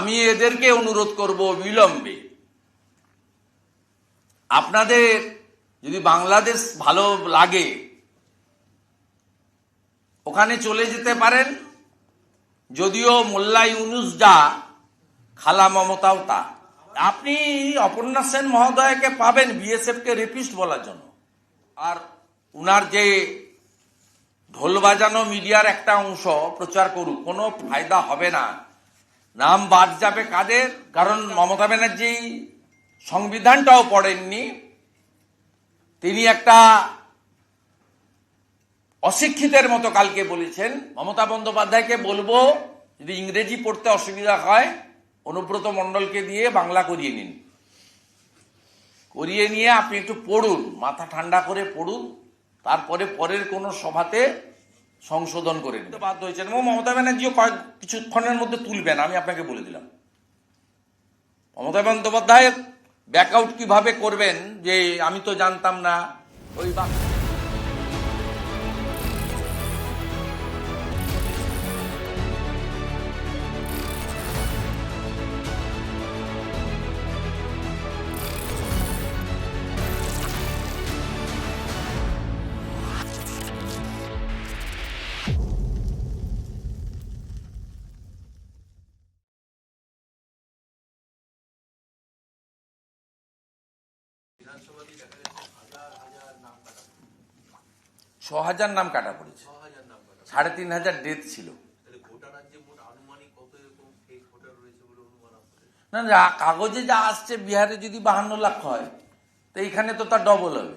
আমি এদেরকে অনুরোধ করব বিলম্বে। আপনাদের যদি বাংলাদেশ ভালো লাগে, ওখানে চলে যেতে পারেন। যদিও মোল্লা ইউনুস যা, খালা মমতাও তা। আপনি অপর্ণা সেন মহোদয়কে পাবেন বিএসএফ কে রেপিস্ট বলার জন্য। আর উনার যে ঢোল বাজানো মিডিয়ার একটা অংশ প্রচার করুক, কোনো ফায়দা হবে না। নাম বাদ যাবে কাদের? কারণ মমতা ব্যানার্জি সংবিধানটাও পড়েননি। তিনি একটা অশিক্ষিতের মতো কালকে বলেছেন। মমতা বন্দ্যোপাধ্যায়কে বলব, যদি ইংরেজি পড়তে অসুবিধা হয়, অনুব্রত মণ্ডলকে দিয়ে বাংলা করিয়ে নিন। করিয়ে নিয়ে আপনি একটু পড়ুন, মাথা ঠান্ডা করে পড়ুন। তারপরে পরের কোনো সভাতে সংশোধন করে নিতে বাধ্য হয়েছেন। এবং মমতা ব্যানার্জিও কয়েক কিছুক্ষণের মধ্যে তুলবেন আমি আপনাকে বলে দিলাম। মমতা বন্দ্যোপাধ্যায় ব্যাকআউট কীভাবে করবেন যে আমি তো জানতাম না ওই বা ছ হাজার নাম কাটা পড়েছে। সাড়ে তিন হাজার ডেথ ছিল না না কাগজে যা আসছে বিহারে যদি বাহান্ন লাখ হয় তো এইখানে তো তার ডবল হবে।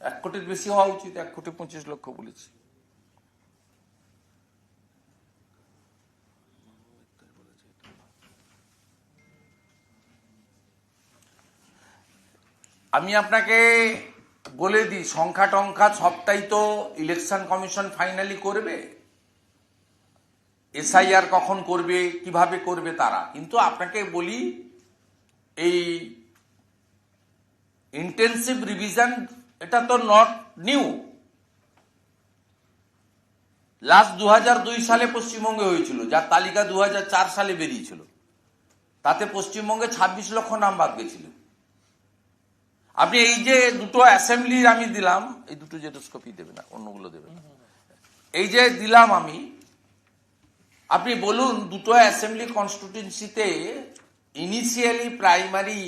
এক কোটির বেশি হওয়া উচিত এক কোটি পঁচিশ লক্ষ বলেছি। আমি আপনাকে বলে দিই, সংখ্যা টংখ্যা সবটাই তো ইলেকশন কমিশন ফাইনালি করবে। এসআইআর কখন করবে, কীভাবে করবে তারা। কিন্তু আপনাকে বলি, এই ইন্টেন্সিভ রিভিশন এটা তো নট নিউ লাস্ট দু দুই সালে পশ্চিমবঙ্গে হয়েছিল, যার তালিকা দু হাজার চার সালে বেরিয়েছিল। তাতে পশ্চিমবঙ্গে ২৬ লক্ষ নাম বাদ গেছিল। আপনি এই যে দুটো অ্যাসেম্বলির আমি দিলাম, এই দুটো জেটোস্কোপি দেবে না, অন্যগুলো দেবে না। এই যে দিলাম আমি, আপনি বলুন, দুটো অ্যাসেম্বলি কনস্টিটিউন্সিতে ইনিশিয়ালি প্রাইমারি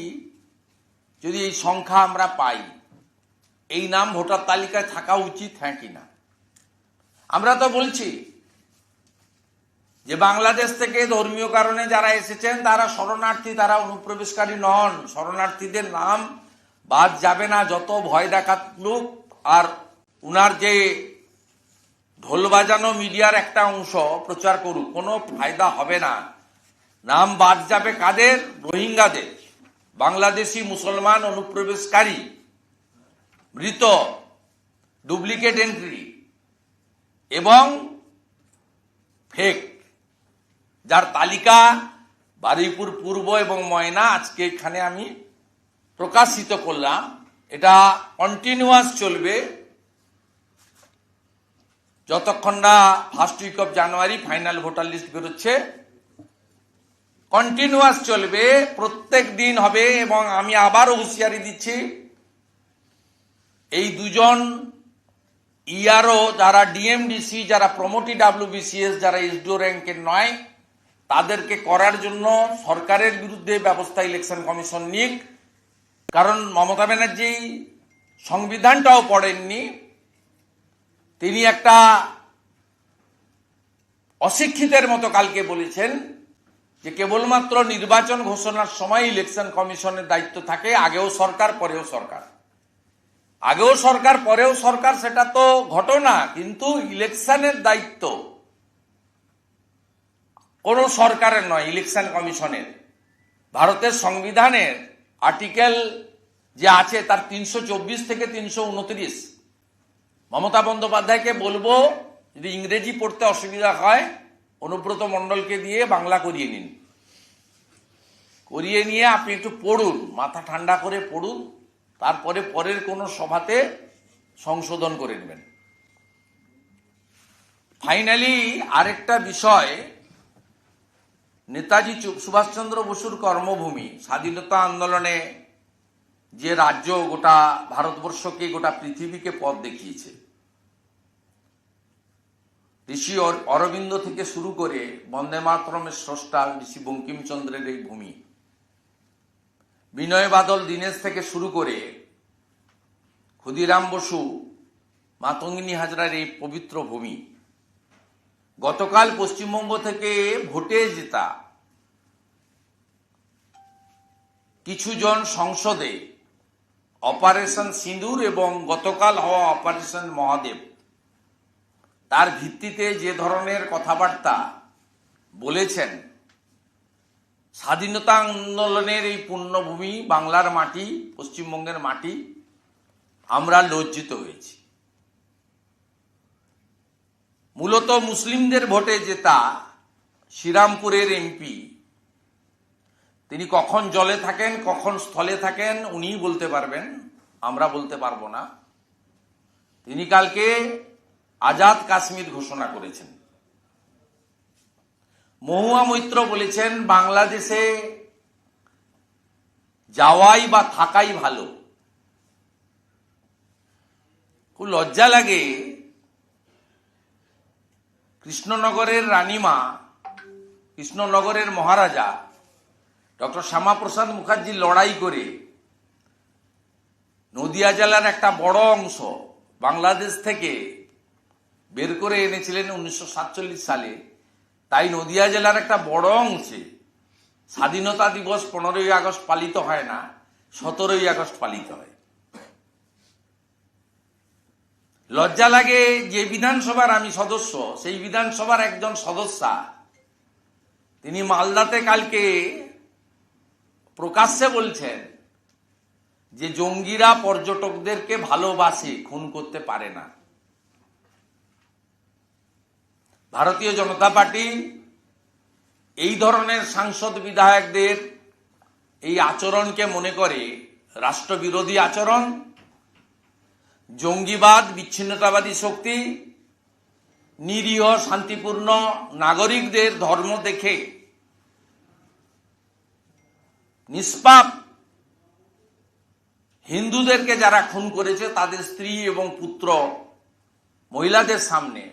যদি এই সংখ্যা আমরা পাই, এই নাম ভোটার তালিকায় থাকা উচিত হ্যাঁ কি না? আমরা তো বলছি যে বাংলাদেশ থেকে ধর্মীয় কারণে যারা এসেছেন, তারা শরণার্থী, তারা অনুপ্রবেশকারী নন। শরণার্থীদের নাম বাদ যাবে না, যত ভয় দেখালুক আর উনার যে ঢোল বাজানো মিডিয়ার একটা অংশ প্রচার করুক, কোনো ফায়দা হবে না। নাম বাদ যাবে কাদের? রোহিঙ্গাদের। বাংলাদেশি মুসলমান অনুপ্রবেশকারী, মৃত, ডুপ্লিকেট এন্ট্রি, এবং ফেক, যার তালিকা বারুইপুর পূর্ব এবং ময়না, আজকে এখানে আমি প্রকাশিত করলাম, এটা কন্টিনিউয়াস চলবে। যতক্ষণ না first week of January final voter list বেরোচ্ছে। কন্টিনিউয়াস চলবে, প্রত্যেক দিন হবে এবং আমি আবারও হুঁশিয়ারি দিচ্ছি, এই দুজন ইআরও যারা ডিএমডিসি যারা প্রমোটি ডাব্লিউবিসিএস যারা এসডিও র্যাঙ্কের নয়, তাদেরকে করার জন্য সরকারের বিরুদ্ধে ব্যবস্থা ইলেকশন কমিশন নিক। কারণ মমতা ব্যানার্জি সংবিধানটাও পড়েননি। তিনি একটা অশিক্ষিতের মতো কালকে বলেছেন যে কেবলমাত্র নির্বাচন ঘোষণার সময় ইলেকশন কমিশনের দায়িত্ব থাকে, আগেও সরকার, পরেও সরকার। আগেও সরকার, পরেও সরকার, সেটা তো ঘটনা, কিন্তু ইলেকশনের দায়িত্ব কোন সরকারের নয়, ইলেকশন কমিশনের। ভারতের সংবিধানের আর্টিকেল যে আছে তার তিনশো চব্বিশ থেকে তিনশো উনত্রিশ। মমতা বন্দ্যোপাধ্যায়কে বলব, যদি ইংরেজি পড়তে অসুবিধা হয়, অনুব্রত মণ্ডলকে দিয়ে বাংলা করিয়ে নিন। করিয়ে নিয়ে আপনি একটু পড়ুন, মাথা ঠান্ডা করে পড়ুন, তারপরে পরের কোনো সভাতে সংশোধন করে নেবেন। ফাইনালি আরেকটা বিষয় নেতাজি সুভাষচন্দ্র বসুর কর্মভূমি, স্বাধীনতা আন্দোলনে যে রাজ্য গোটা ভারতবর্ষকে, গোটা পৃথিবীকে পথ দেখিয়েছে। ঋষি অরবিন্দ থেকে শুরু করে বন্দে মাতরমের স্রষ্টা ঋষি বঙ্কিমচন্দ্রের এই ভূমি। বিনয় বাদল দীনেশ থেকে শুরু করে ক্ষুদিরাম বসু, মাতঙ্গিনী হাজরার এই পবিত্র ভূমি। গতকাল পশ্চিমবঙ্গ থেকে ভোটে জেতা কিছুজন সংসদে অপারেশন সিঁদুর এবং গতকাল হওয়া অপারেশন মহাদেব, তার ভিত্তিতে যে ধরনের কথাবার্তা বলেছেন, স্বাধীনতা আন্দোলনের এই পুণ্যভূমি বাংলার মাটি, পশ্চিমবঙ্গের মাটি, আমরা লজ্জিত হয়েছি। মূলত মুসলিমদের ভোটে জেতা শ্রীরামপুরের এমপি। তিনি কখন জলে থাকেন, কখন স্থলে থাকেন, উনিই বলতে পারবেন, আমরা বলতে পারব না। তিনি কালকে আজাদ কাশ্মীর ঘোষণা করেছেন। মহুয়া মৈত্র বলেছেন, বাংলাদেশে যাওয়াই বা থাকাই ভালো। খুব লজ্জা লাগে কৃষ্ণনগরের রানীমা, কৃষ্ণনগরের মহারাজা, ডক্টর শ্যামাপ্রসাদ মুখার্জি লড়াই করে নদিয়া জেলার একটা বড় অংশ বাংলাদেশ থেকে বের করে এনেছিলেন উনিশশো সাতচল্লিশ সালে। তাই নদিয়া জেলার একটা বড় অংশে স্বাধীনতা দিবস পনেরোই আগস্ট পালিত হয় না, সতেরোই আগস্ট পালিত হয়। লজ্জা লাগে যে বিধানসভার আমি সদস্য, সেই বিধানসভার একজন সদস্যা। তিনি মালদাতে কালকে প্রকাশ্যে বলছেন যে জঙ্গিরা পর্যটকদেরকে ভালোবাসে, খুন করতে পারে না। ভারতীয় জনতা পার্টি এই ধরনের সাংসদ বিধায়কদের এই আচরণকে মনে করে, রাষ্ট্রবিরোধী আচরণ জঙ্গিবাদ, বিচ্ছিন্নতাবাদী শক্তি, নিরীহ, শান্তিপূর্ণ নাগরিকদের ধর্ম দেখে নিষ্পাপ হিন্দুদেরকে যারা খুন করেছে, তাদের স্ত্রী এবং পুত্র মহিলাদের সামনে,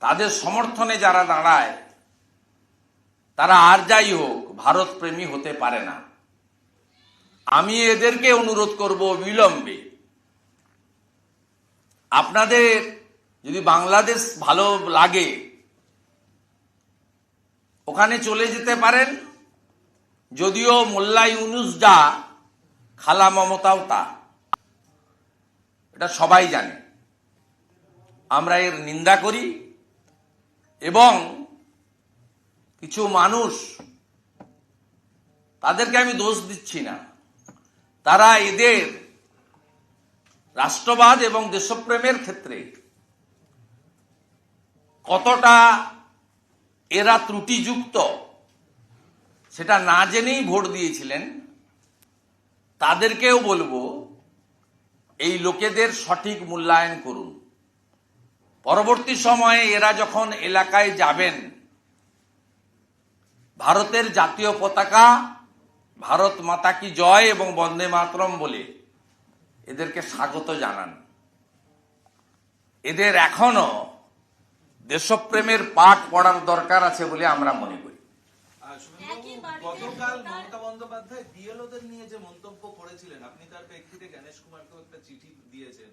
তাদের সমর্থনে যারা দাঁড়ায়, তারা আর যাই হোক ভারত প্রেমী হতে পারে না। আমি এদেরকে অনুরোধ করব বিলম্বে আপনাদের যদি বাংলাদেশ ভালো লাগে, ওখানে চলে যেতে পারেন। যদিও মোল্লা ইউনুস যা খালা মমতাও তা। এটা সবাই জানে। আমরা এর নিন্দা করি এবং কিছু মানুষ, তাদেরকে আমি দোষ দিচ্ছি না। তারা এদের রাষ্ট্রবাদ এবং দেশপ্রেমের ক্ষেত্রে কতটা এরা ত্রুটিযুক্ত সেটা না জেনেই ভোট দিয়েছিলেন, তাদেরকেও বলব এই লোকেদের সঠিক মূল্যায়ন করুন। পরবর্তী সময়ে এরা যখন এলাকায় যাবেন, ভারতের জাতীয় পতাকা, ভারত মাতা কি জয় এবং বন্দে মাতরম বলে এদেরকে স্বাগত জানান। এদের এখনও দেশপ্রেমের পাঠ পড়ার দরকার আছে বলে আমরা মনে করি। গতকাল মমতা বন্দ্যোপাধ্যায় বিএলওদের নিয়ে যে মন্তব্য করেছিলেন আপনি তার প্রেক্ষিতে গণেশ কুমারকেও একটা চিঠি দিয়েছেন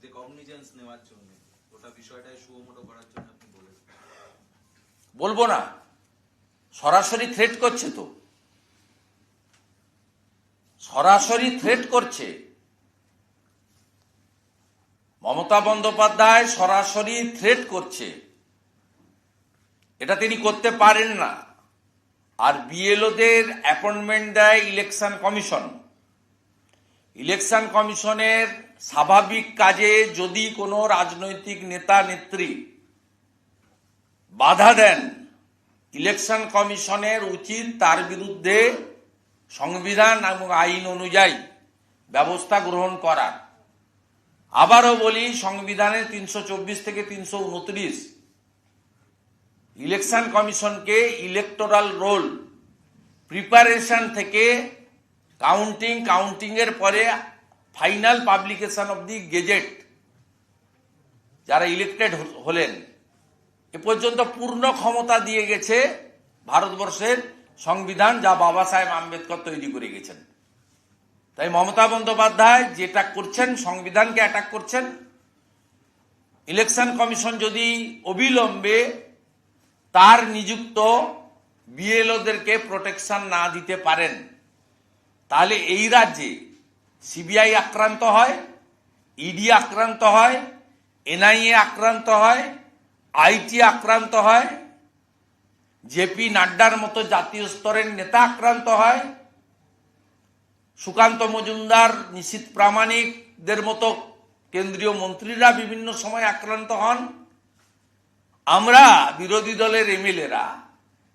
যে কগনিজেন্স নেওয়ার জন্য। ওটা বিষয়টায় সুমোটো করার জন্য আপনি বলেছেন। বলব না সরাসরি থ্রেট করছে তো। সরাসরি থ্রেট করছে। মমতা বন্দ্যোপাধ্যায় সরাসরি থ্রেট করছে। এটা তিনি করতে পারেন না। আর বিএলওদের অ্যাপয়েন্টমেন্ট দেয় ইলেকশন কমিশন ইলেকশন কমিশনের স্বাভাবিক কাজে যদি কোনো রাজনৈতিক নেতা, নেত্রী বাধা দেন ইলেকশন কমিশনের উচিত তার বিরুদ্ধে সংবিধান এবং আইন অনুযায়ী ব্যবস্থা গ্রহণ করা আবারও বলি সংবিধানের তিনশো চব্বিশ থেকে তিনশো উনত্রিশ ইলেকশন কমিশনকে ইলেকটোরাল রোল, প্রিপারেশন থেকে কাউন্টিং কাউন্টিং এর পরে final publication of the gazette, যারা ইলেক্টেড হলেন। এ পর্যন্ত পূর্ণ ক্ষমতা দিয়ে গেছে ভারতবর্ষের সংবিধান যা বাবা সাহেব আম্বেদকর তৈরি করে গেছেন। তাই মমতা বন্দ্যোপাধ্যায় যেটা করছেন, সংবিধানকে অ্যাটাক করছেন ইলেকশন কমিশন যদি অবিলম্বে তার নিযুক্ত বিএলওদেরকে প্রোটেকশন না দিতে পারেন, তাহলে এই রাজ্যে সিবিআই আক্রান্ত হয় ইডি আক্রান্ত হয় এনআইএ আক্রান্ত হয় আইটি আক্রান্ত হয় জেপি নাড্ডার মতো জাতীয় স্তরের নেতা আক্রান্ত হয় সুকান্ত মজুমদার, নিশীত প্রামাণিকদের মতো কেন্দ্রীয় মন্ত্রীরা বিভিন্ন সময় আক্রান্ত হন। আমরা বিরোধী দলের এমএলএরা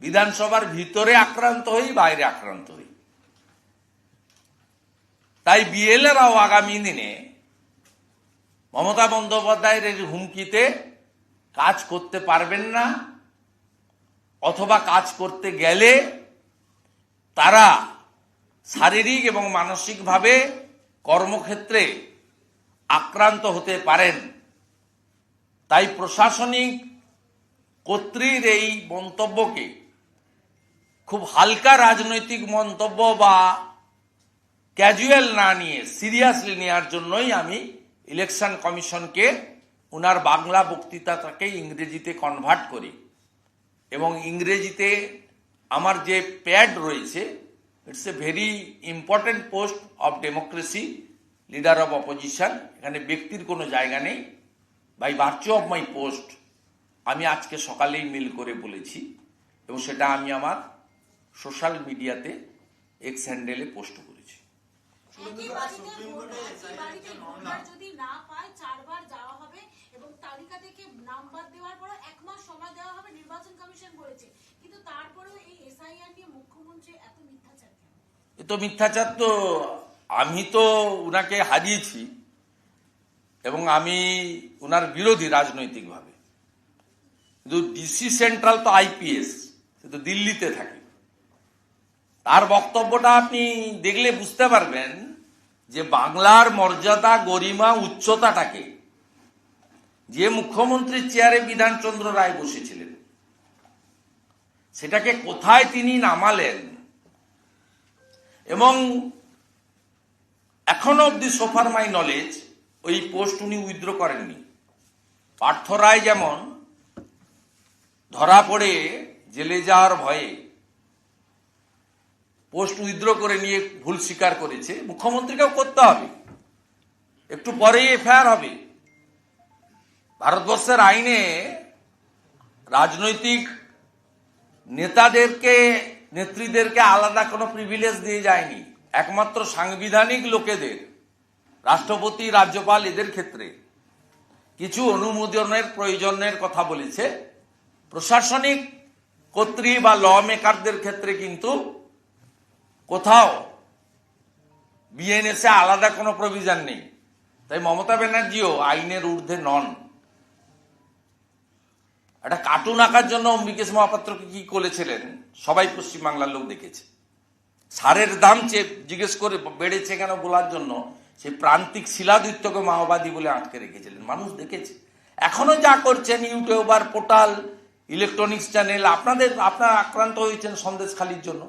বিধানসভার ভিতরে আক্রান্ত হই, বাইরে আক্রান্ত হই। তাই বিএলএরাও আগামী দিনে মমতা বন্দ্যোপাধ্যায়ের এই হুমকিতে কাজ করতে পারবেন না, অথবা কাজ করতে গেলে তারা শারীরিক এবং মানসিকভাবে কর্মক্ষেত্রে আক্রান্ত হতে পারেন। তাই প্রশাসনিক কর্তৃর এই মন্তব্যকে খুব হালকা রাজনৈতিক মন্তব্য বা ক্যাজুয়াল না নিয়ে, সিরিয়াসলি নেওয়ার জন্যই আমি ইলেকশন কমিশনকে ওনার বাংলা বক্তৃতাটাকে ইংরেজিতে কনভার্ট করি। এবং ইংরেজিতে আমার যে প্যাড রয়েছে it's a very important post of democracy leader of opposition এখানে ব্যক্তির কোনো জায়গা নেই। By virtue of my post আমি আজকে সকালেই মেল করে বলেছি এবং সেটা আমি আমার সোশ্যাল মিডিয়াতে এক্স হ্যান্ডেলে পোস্ট করেছি। নির্বাচন কমিশন বলেছে। কিন্তু তারপরেও এই এসআইআর নিয়ে মুখ্যমন্ত্রী এত মিথ্যাচার তো মিথ্যাচার তো আমি তো উনাকে হারিয়েছি এবং আমি উনার বিরোধী রাজনৈতিকভাবে। কিন্তু ডিসি সেন্ট্রাল তো আইপিএস সে তো দিল্লিতে থাকে। তার বক্তব্যটা আপনি দেখলে বুঝতে পারবেন যে বাংলার মর্যাদা, গরিমা, উচ্চতাটাকে যে মুখ্যমন্ত্রীর চেয়ারে বিধানচন্দ্র রায় বসেছিলেন, সেটাকে কোথায় তিনি নামালেন এবং এখনও অব্দি সোফার মাই নলেজ ওই পোস্ট উনি উইথড্র করেননি। পার্থ রায় যেমন ধরা পড়ে জেলে যাওয়ার ভয়ে পোস্ট উইথড্র করে নিয়ে ভুল স্বীকার করেছে, মুখ্যমন্ত্রীকেও করতে হবে। একটু পরেই এফআইআর হবে। ভারতবর্ষের আইনে রাজনৈতিক নেতাদেরকে নেত্রীদেরকে আলাদা কোনো প্রিভিলেজ দিয়ে যায়নি। একমাত্র সাংবিধানিক লোকেদের, রাষ্ট্রপতি, রাজ্যপাল এদের ক্ষেত্রে। কিছু অনুমোদনের, প্রয়োজনের কথা বলেছে। প্রশাসনিক, কর্তৃ বা ল মেকারদের ক্ষেত্রে কিন্তু কোথাও বিএনএসে আলাদা কোনো প্রভিশন নেই। তাই মমতা ব্যানার্জিও আইনের ঊর্ধ্বে নন। একটা কার্টুন আঁকার জন্য অম্বিকেশ মহাপাত্রকে কি করেছিলেন? সবাই পশ্চিমবাংলার লোক দেখেছে। সারের দাম চেয়ে জিজ্ঞেস করে বেড়েছে কেন বলার জন্য সেই প্রান্তিক শিলাদিত্যকে মাওবাদী বলে আটকে রেখেছিলেন। মানুষ দেখেছে। এখনও যা করছেন ইউটিউবার পোর্টাল ইলেকট্রনিক্স চ্যানেল আপনাদের, আপনারা আক্রান্ত হয়েছেন সন্দেশখালির জন্য।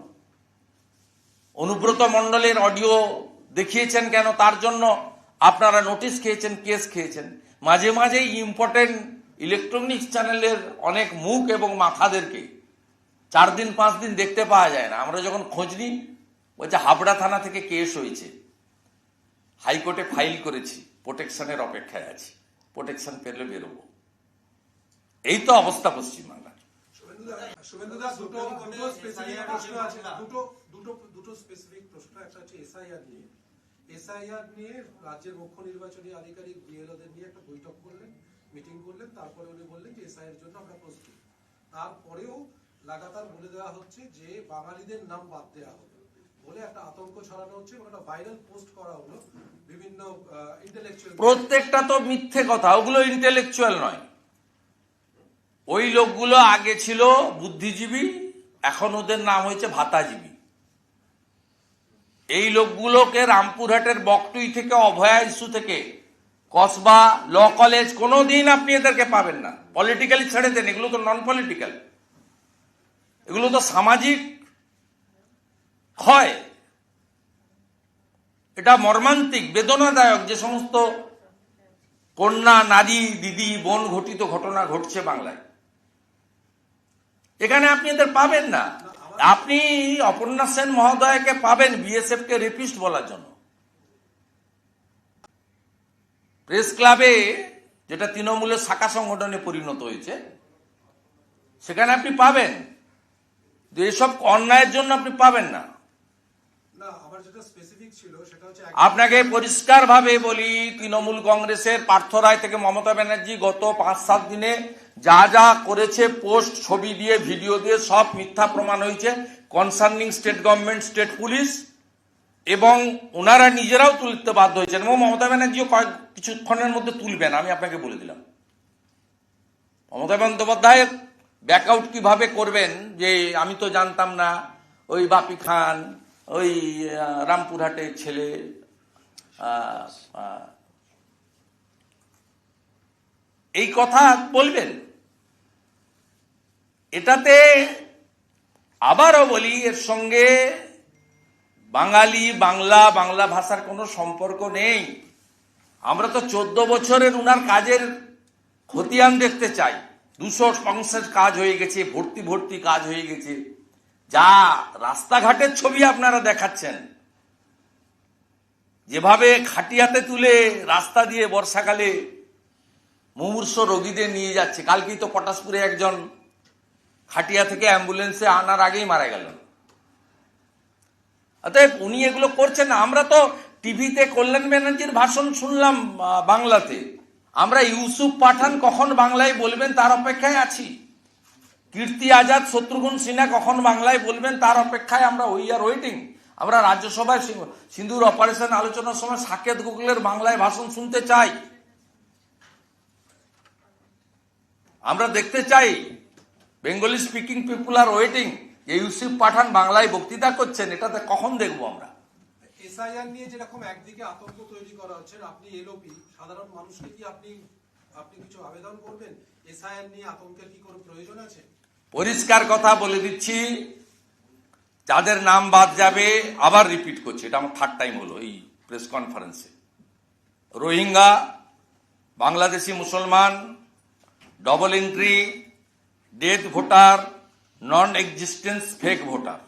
অনুব্রত মণ্ডলের অডিও দেখিয়েছেন কেন? তার জন্য আপনারা নোটিশ খেয়েছেন কেস খেয়েছেন। মাঝে মাঝে ইম্পর্টেন্ট ইলেকট্রনিক্স চ্যানেলের অনেক মুখ এবং মাথাদেরকে চার দিন পাঁচ দিন দেখতে পাওয়া যায় না। আমরা যখন খোঁজ নিই বলছে হাবড়া থানা থেকে কেস হয়েছে। হাইকোর্টে ফাইল করেছি প্রোটেকশনের অপেক্ষায় আছি। প্রোটেকশন পেলে বেরোবো। এই তো অবস্থা পশ্চিমবাংলার। দুটো দুটো প্রশ্ন আছে দুটো দুটো দুটো স্পেসিফিক প্রশ্ন একটা হচ্ছে এসআইআর নিয়ে। এসআইআর নিয়ে রাজ্যের মুখ্য নির্বাচনী আধিকারিক বিএলওদের নিয়ে একটা বৈঠক করলেন। মিটিং করলেন, তারপরে উনি বললেন যে এসআইআর জন্য আমরা প্রস্তুত। তারপরেও লাগাতার বলে দেওয়া হচ্ছে যে বাঙালিদের নাম বাদ দেওয়া হবে বলে একটা আতঙ্ক ছড়ানো হচ্ছে একটা ভাইরাল পোস্ট করা হলো বিভিন্ন ইন্টেলেকচুয়াল প্রত্যেকটা তো মিথ্যে কথা, ওগুলো ইন্টেলেকচুয়াল নয়। ওই লোকগুলো আগে ছিল বুদ্ধিজীবী, এখন ওদের নাম হয়েছে ভাতাজীবী। এই লোকগুলোকে রামপুরহাটের বকটুই থেকে, অভয়া ইস্যু থেকে কসবা, ল কলেজ, কোনোদিন আপনি এদেরকে পাবেন না। পলিটিক্যালি ছেড়ে দেন, এগুলো তো নন পলিটিক্যাল এগুলো তো সামাজিক ক্ষয়। এটা মর্মান্তিক, বেদনাদায়ক, যে সমস্ত কন্যা, নারী, দিদি, বোন ঘটিত ঘটনা ঘটছে বাংলায়। এখানে আপনি এদের পাবেন না। আপনি অপর্ণা সেন মহোদয়কে পাবেন বিএসএফ কে রেপিস্ট বলার জন্য। প্রেস ক্লাবে যেটা তৃণমূলের শাখা সংগঠনে পরিণত হয়েছে সেখানে আপনি পাবেন। এসব অন্যায়ের জন্য আপনি পাবেন না। আপনাকে পরিষ্কার ভাবে বলি তৃণমূল কংগ্রেসের পার্থ রায় থেকে মমতা ব্যানার্জি গত পাঁচ সাত দিনে যা যা করেছে পোস্ট ছবি দিয়ে ভিডিও দিয়ে সব মিথ্যা প্রমাণ হয়েছে। Concerning state government state police এবং ওনারা নিজেরাও তুলতে বাধ্য হয়েছেন। এবং মমতা ব্যানার্জিও কয়েক, কিছুক্ষণের মধ্যে তুলবেন, আমি আপনাকে বলে দিলাম। মমতা বন্দ্যোপাধ্যায় ব্যাকআউট কীভাবে করবেন, যে আমি তো জানতাম না, ওই বাপি খান, ওই রামপুরহাটের ছেলে এই কথা বলবেন। এটাতে আবারও বলি, এর সঙ্গে বাঙালি, বাংলা বাংলা ভাষার কোনো সম্পর্ক নেই। আমরা তো চোদ্দ বছরের উনার কাজের খতিয়ান দেখতে চাই। দুশো অংশের কাজ হয়ে গেছে, ভর্তি ভর্তি কাজ হয়ে গেছে। যা রাস্তাঘাটের ছবি আপনারা দেখাচ্ছেন। যেভাবে খাটিয়াতে তুলে রাস্তা দিয়ে বর্ষাকালে মুমূর্ষ রোগীদের নিয়ে যাচ্ছে। কালকেই তো পটাশপুরে একজন খাটিয়া থেকে অ্যাম্বুলেন্সে আনার আগেই মারা গেল অতএব উনি এগুলো করছেন আমরা তো টিভিতে কল্যাণ ব্যানার্জির ভাষণ শুনলাম বাংলাতে। আমরা ইউসুফ পাঠান কখন বাংলায় বলবেন তার অপেক্ষায় আছি। কীর্তি আজাদ, শত্রুঘ্ন সিনহা কখন বাংলায় বলবেন তার অপেক্ষায় আমরা উই আর ওয়েটিং। আমরা রাজ্যসভায় সিন্ধুর অপারেশন আলোচনার সময় সাকেত গুগলের বাংলায় ভাষণ শুনতে চাই। আমরা দেখতে চাই, বেঙ্গলি স্পিকিং পিপুল আর ওয়েটিং। যে ইউসুফ পাঠান বাংলায় বক্তৃতা করছেন এটাতে কখন দেখব আমরা? এসআইআর নিয়ে যেরকম একদিকে আতঙ্ক তৈরি করা হচ্ছে আপনি এলওপি সাধারণ মানুষকে কি আপনি আপনি কিছু আবেদন করবেন? এসআইআর নিয়ে আতঙ্কের কি কোনো প্রয়োজন আছে? পরিষ্কার কথা বলে দিচ্ছি যাদের নাম বাদ যাবে আবার রিপিট করছি এটা আমার থার্ড টাইম হলো এই প্রেস কনফারেন্সে রোহিঙ্গা বাংলাদেশি মুসলমান double entry death voter non existence fake voter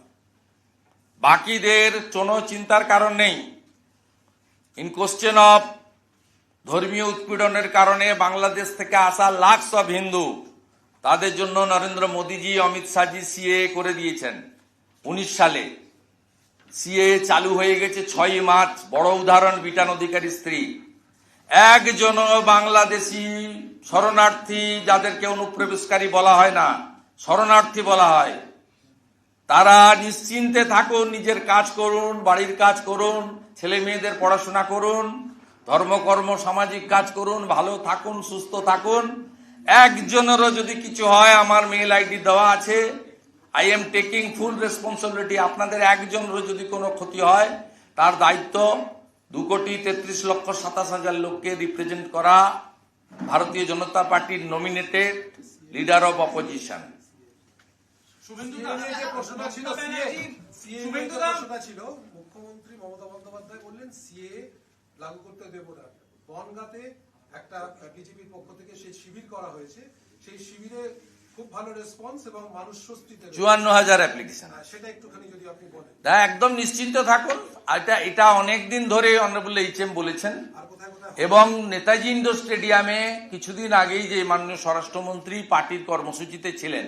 বাকিদের কোনো চিন্তার কারণ নেই। ইন কোশ্চেন অফ ধর্মীয় উৎপীড়নের কারণে বাংলাদেশ থেকে আসা লাখস অফ হিন্দু তাদের জন্য নরেন্দ্র মোদীজি, অমিত শাহজি সিএ করে দিয়েছেন। উনিশ সালে। সিএ চালু হয়ে গেছে ছয়ই মার্চ। বড় উদাহরণ, বিটান অধিকারী স্ত্রী। একজন বাংলাদেশি শরণার্থী যাদেরকে অনুপ্রবেশকারী বলা হয় না। শরণার্থী বলা হয়। তারা নিশ্চিন্তে থাকুন, নিজের কাজ করুন, বাড়ির কাজ করুন, ছেলে মেয়েদের পড়াশোনা করুন, ধর্মকর্ম, সামাজিক কাজ করুন, ভালো থাকুন, সুস্থ থাকুন। একজনেরও যদি কিছু হয়, আমার মেল আইডি দেওয়া আছে। I am taking full responsibility আপনাদের একজনেরও যদি কোনো ক্ষতি হয়, তার দায়িত্ব দু কোটি তেত্রিশ লক্ষ সাতাশ হাজার লোককে রিপ্রেজেন্ট করা। ভারতীয় জনতা পার্টির nominated leader of opposition Suvendu CA নিয়ে যে প্রশ্নটা ছিল সিএ শুভেন্দু দা প্রশ্নটা ছিল মুখ্যমন্ত্রী মমতা বন্দ্যোপাধ্যায় বললেন সিএ লাগু করতে দেব না। বনগাতে একটা বিজেপির পক্ষ থেকে সেই শিবির করা হয়েছে। সেই শিবিরে খুব ভালো রেসপন্স এবং মানুষ স্বস্তিতে চুয়ান্ন হাজার অ্যাপ্লিকেশন। আহ, সেটা একটুখানি যদি আপনি বলেন। তা একদম নিশ্চিন্ত থাকুন। এটা এটা অনেক দিন ধরে অনারেবল এইচএম বলেছেন। এবং নেতাজি ইন্ডোর স্টেডিয়ামে কিছুদিন আগেই যে মাননীয় স্বরাষ্ট্রমন্ত্রী পার্টির কর্মসূচিতে ছিলেন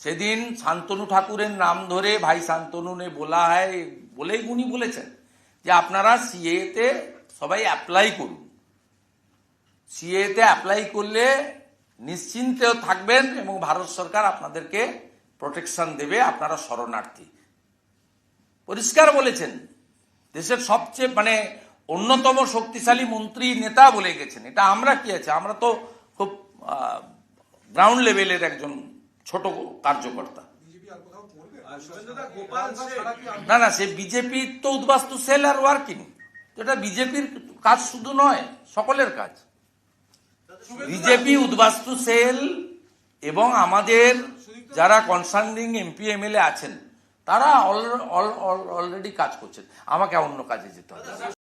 সেদিন শান্তনু ঠাকুরের নাম ধরে ভাই শান্তনু নে বলা হয়, বলেই উনি বলেছেন যে আপনারা সিএতে সবাই অ্যাপ্লাই করুন। সিএতে অ্যাপ্লাই করলে নিশ্চিন্তেও থাকবেন এবং ভারত সরকার আপনাদেরকে প্রোটেকশন দেবে আপনারা শরণার্থী। পরিষ্কার বলেছেন, দেশের সবচেয়ে মানে অন্যতম শক্তিশালী মন্ত্রী নেতা বলে গেছেন। এটা আমরা কি আছে? আমরা তো খুব গ্রাউন্ড লেভেলের একজন ছোট কার্যকর্তা। না না সে বিজেপির তো উদ্বাস্তু সেল আর ওয়ার্কিং। এটা বিজেপির কাজ শুধু নয় সকলের কাজ। বিজেপি উদ্বাস্তু সেল এবং আমাদের যারা কনসার্নিং এমপি এমএলএ আছেন তারা অলরেডি কাজ করছেন। আমাকে অন্য কাজে যেতে হবে।